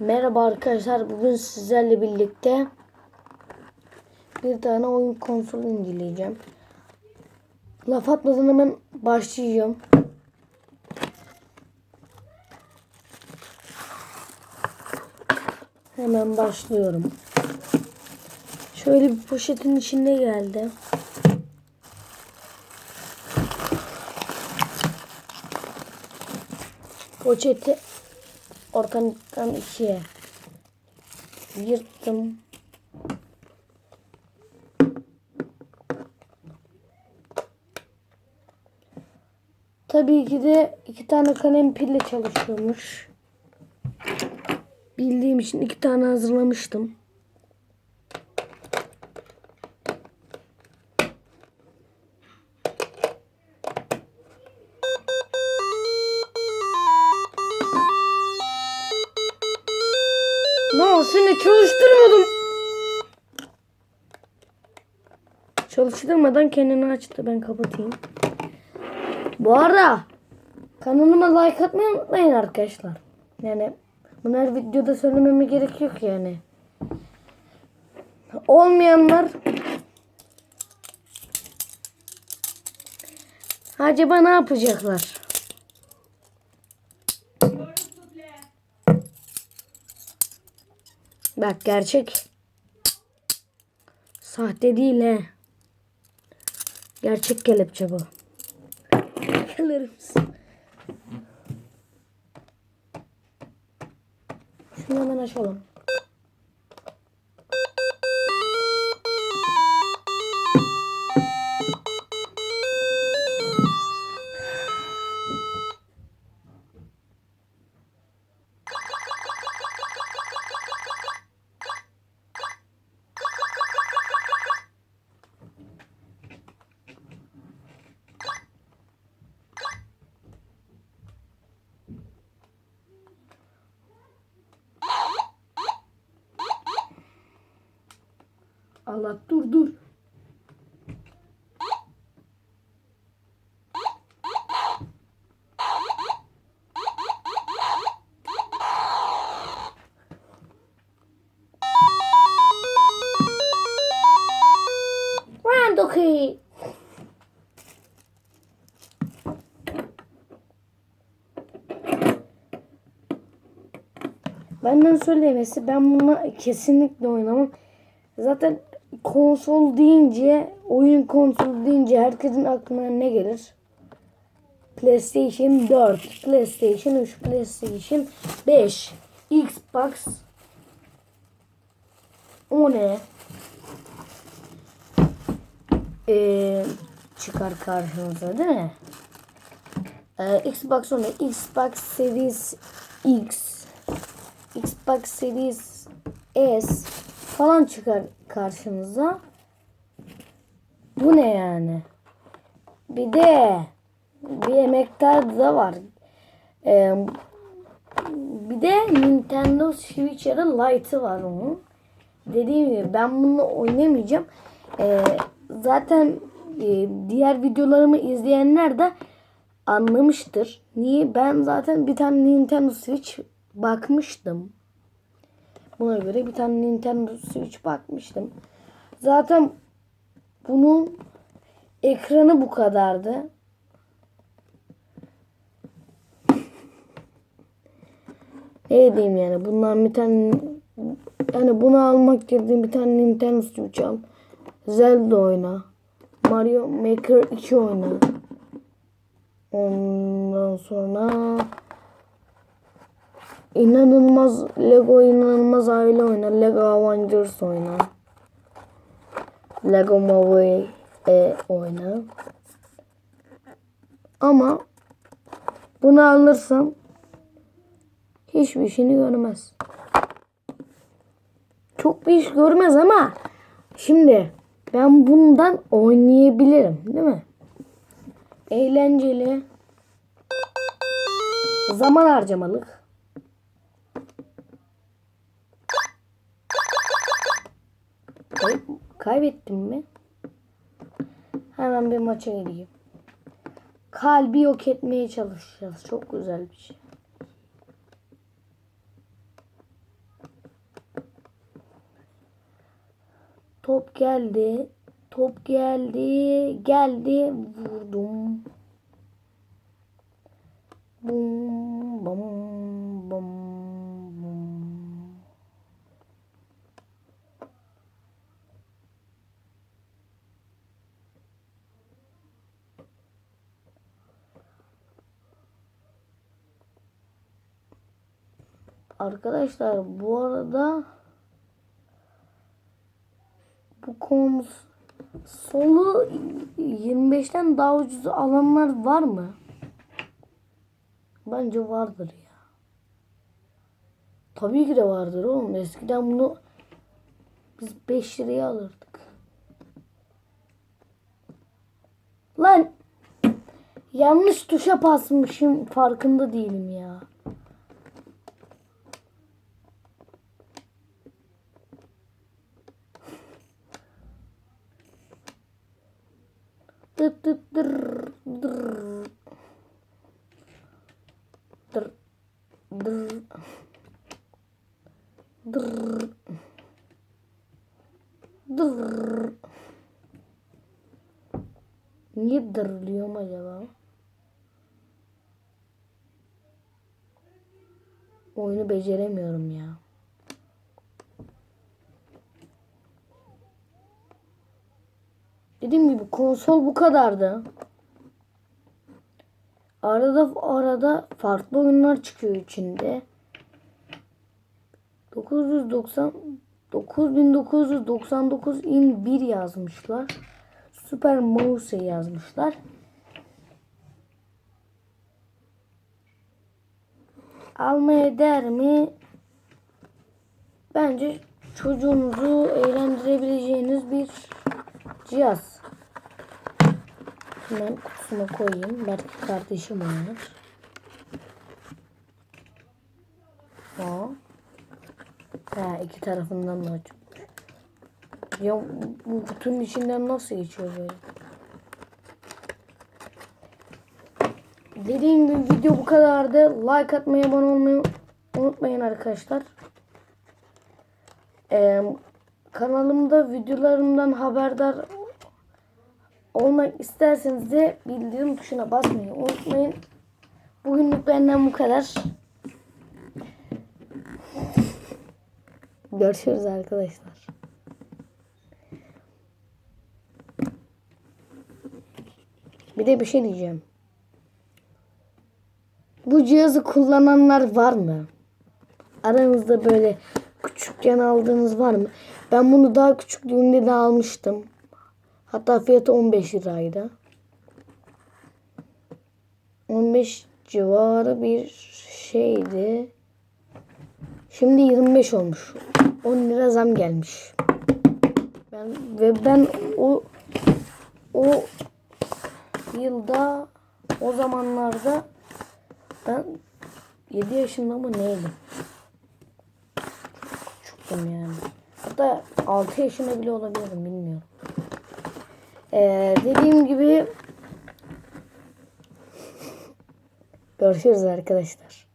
Merhaba arkadaşlar. Bugün sizlerle birlikte bir tane oyun konsolu inceleyeceğim. Laf atmadan hemen başlayacağım. Hemen başlıyorum. Şöyle bir poşetin içinde geldi. Poşeti ortadan ikiye yırttım. Tabii ki de iki tane kalem pille çalışıyormuş. Bildiğim için iki tane hazırlamıştım. Seni çalıştırmadım. Çalıştırmadan kendini açtı. Ben kapatayım. Bu arada kanalıma like atmayı unutmayın arkadaşlar. Yani bunu her videoda söylememe gerek yok yani. Olmayanlar acaba ne yapacaklar? Bak gerçek. Sahte değil he. Gerçek kelepçe bu. Misin? Şunu hemen açalım. Allah dur dur. Benden söylemesi ben buna kesinlikle oynamam. Zaten konsol deyince, oyun konsolu deyince herkesin aklına ne gelir? PlayStation 4, PlayStation 3, PlayStation 5, Xbox o ne? Ee, çıkar karşınıza değil mi? Ee, Xbox o ne? Xbox Series X, Xbox Series S falan çıkar karşınıza. Bu ne yani? Bir de bir emektar da var. Ee, bir de Nintendo Switch'ın Lite'ı var onun. Dediğim gibi ben bunu oynamayacağım. Ee, zaten e, diğer videolarımı izleyenler de anlamıştır. Niye? Ben zaten bir tane Nintendo Switch bakmıştım. Buna göre bir tane Nintendo Switch bakmıştım. Zaten bunun ekranı bu kadardı. Ne diyeyim yani bundan bir tane yani bunu almak yerine bir tane Nintendo Switch al. Zelda oyna. Mario Maker 2 oyna. Ondan sonra İnanılmaz Lego inanılmaz aile oyna. Lego Avengers oyna. Lego Movie e, oyna. Ama bunu alırsam hiçbir işini görmez. Çok bir iş görmez ama şimdi ben bundan oynayabilirim değil mi? Eğlenceli. Zaman harcamalık. Kaybettim mi? Hemen bir maça gireyim. Kalbi yok etmeye çalışacağız. Çok güzel bir şey. Top geldi. Top geldi. Geldi. Vurdum. Bum bum. Arkadaşlar bu arada bu kons solu 25'ten daha ucuz alanlar var mı? Bence vardır ya. Tabii ki de vardır oğlum. Eskiden bunu biz 5 liraya alırdık. Lan yanlış tuşa basmışım farkında değilim ya. Dıt dıt dır, dır. Dır, dır. Dır. Dır. Niye dırlıyorum acaba? Oyunu beceremiyorum ya. Dediğim gibi konsol bu kadardı. Arada arada farklı oyunlar çıkıyor içinde. 990 9999 in 1 yazmışlar. Super Mouse yazmışlar. Almaya değer mi? Bence çocuğunuzu eğlendirebileceğiniz bir cihaz. Hemen kutusuna koyayım. Belki kardeşim oynar. Ha. Ha iki tarafından da açık. Ya bu kutunun içinden nasıl geçiyor böyle? Dediğim gibi video bu kadardı. Like atmayı, abone olmayı unutmayın arkadaşlar. Ee, kanalımda videolarımdan haberdar olmak isterseniz de bildirim tuşuna basmayı unutmayın. Bugünlük benden bu kadar. Görüşürüz arkadaşlar. Bir de bir şey diyeceğim. Bu cihazı kullananlar var mı? Aranızda böyle küçükken aldığınız var mı? Ben bunu daha küçüklüğümde de almıştım. Hatta fiyatı 15 liraydı. 15 civarı bir şeydi. Şimdi 25 olmuş. 10 lira zam gelmiş. Ben ve ben o o yılda o zamanlarda ben 7 yaşında mı neydim? Küçüktüm yani. Hatta 6 yaşında bile olabilirim bilmiyorum. Ee, dediğim gibi görüşürüz arkadaşlar.